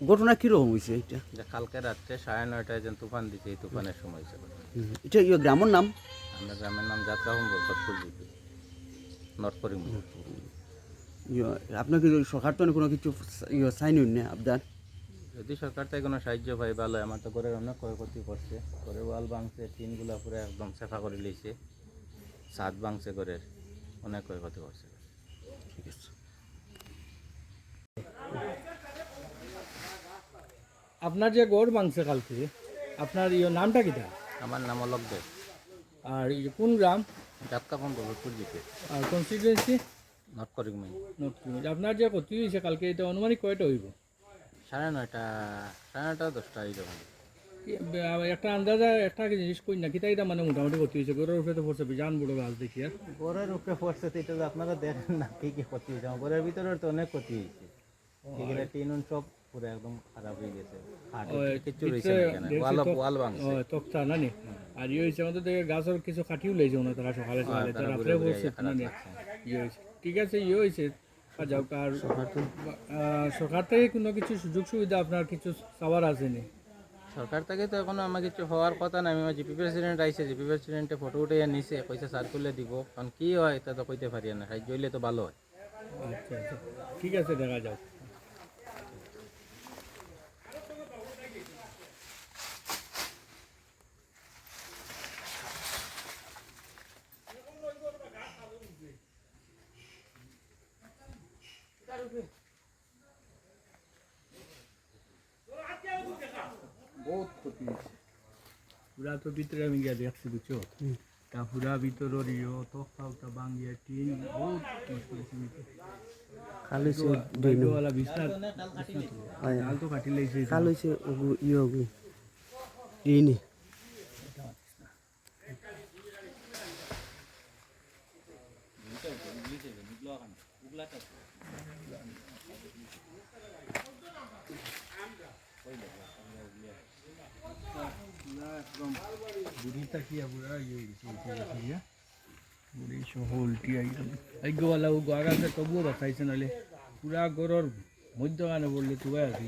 ঘটনা কীরকম হয়েছে এটা যে কালকে রাত্রে সাড়ে নয়টায় যে তুফান দিতে এই তুফানের সময় ছিল এটা ইয়ে গ্রামের নাম? আমরা গ্রামের নাম যাত্রা হোম বরকতপুর জিপি। নর্থ করিমপুর ইয়ে, আপনার সরকার তো কোনো কিছু ইয়ে সাইন হইন না আপনার যদি সরকার থেকে কোনো সাহায্য পাই ভালো। আমার তো ঘরের অনেক ক্ষয়ক্ষতি করছে। ঘরের ওয়াল ভাঙছে টিনগুলা পুরো একদম সেফা করে লিয়েছে ছাদ ভাঙছে ঘরের অনেক ক্ষয়ক্ষতি করছে ঠিক আছে আপনার যে গড় মাংসে কালকে আপনার ইয়ে নামটা কিটা আমার নাম অলক দে আর ইয়ে কোন গ্রাম? যাত্রা হোম বরকতপুর জিপি আর কনস্টিটুয়েন্সি নর্থ করিমপুর নর্থ কিমিজ আপনার যে ক্ষতি হয়েছে কালকে এটা অনুমানিক কয়টা হইব? সাড়ে নয়টা সাড়ে নয়টা দশটা এই যখন কি- বে- একটা আন্দাজা একটা জিনিস কই না কিতা এটা মানে মোটামুটি ক্ষতি হয়েছে। গড়ের উপরে তো পড়ছে বিজান বড় গাছ দেখি আর। ঘরের উপরে পড়ছে তো এটা আপনারা দেখেন না কি কি ক্ষতি হয়েছে। ঘরের ভিতরে তো অনেক ক্ষতি হয়েছে। এগুলো টিন উন সব পুরো একদম খারাপ হয়ে গেছে। খাট রয়েছে এখানে। ওয়াল ওয়াল ভাঙছে। তক্তা না নি? আর ইয়ে হয়েছে আমাদের দেখে গাছের কিছু কাটিও লেগেছে না তারা সকালে সকালে তারা রাত্রে বসছে না নি? ইয়ে হয়েছে ঠিক আছে ইয়ে হয়েছে যাও আর সরকার থেকে কোনো কিছু সুযোগ সুবিধা আপনার কিছু চাওয়ার আছে নি? সরকার থেকে তো এখনও আমার কিছু হওয়ার কথা নাই। আমার জিপি প্রেসিডেন্ট আইছে জিপি প্রেসিডেন্টে ফটো উঠে নিছে কইছে সার্কুলে দিব। কারণ কি হয় এটা তো কইতে পারি না। সাহায্য হইলে তো ভালো হয়। আচ্ছা আচ্ছা। ঠিক আছে দেখা যাও বহুত ক্ষতি হয়েছে। পুরা তো ভিতরে আমি গিয়ে দেখছি বুঝছ? তা পুরা ভিতরের ইয়ে তো খাওয়া বাঙ্গিয়া টিন বহুত ভিতরে কাল হয়েছে বাইকওয়ালা বিছনা হয়। ডাল তো কাটি লাইছে। কাল হয়েছে ওগু ইয়ে ওগু ইনি বুড়িটা কি ইয়ে বুড়ি আগাছে তবুও বাঁচাইছে নাহলে পুরা গরর মধ্যখানে বললে তুবাই আসি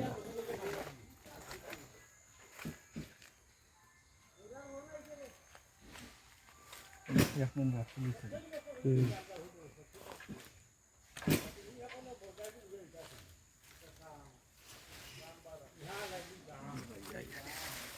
এখন রাখলি হুম। হুম ইয়ে হয়েছে ক্যামেরা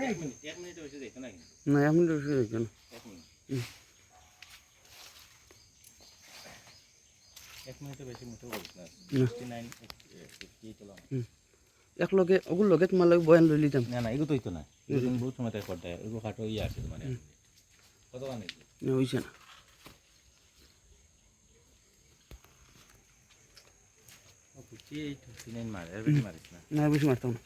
না। ফিফটি নাইন ফিফটি এইট হলো এক লগে ওগুলো লগে তোমার লগে বয়ান লই লিতাম। না না এগুলো তো হইতো না। এগুলো বহুত সময় তাই করতে এগুলো খাটো ইয়ে আছে মানে কত মানে না না। মারিস না। না বেশি মারতাম না।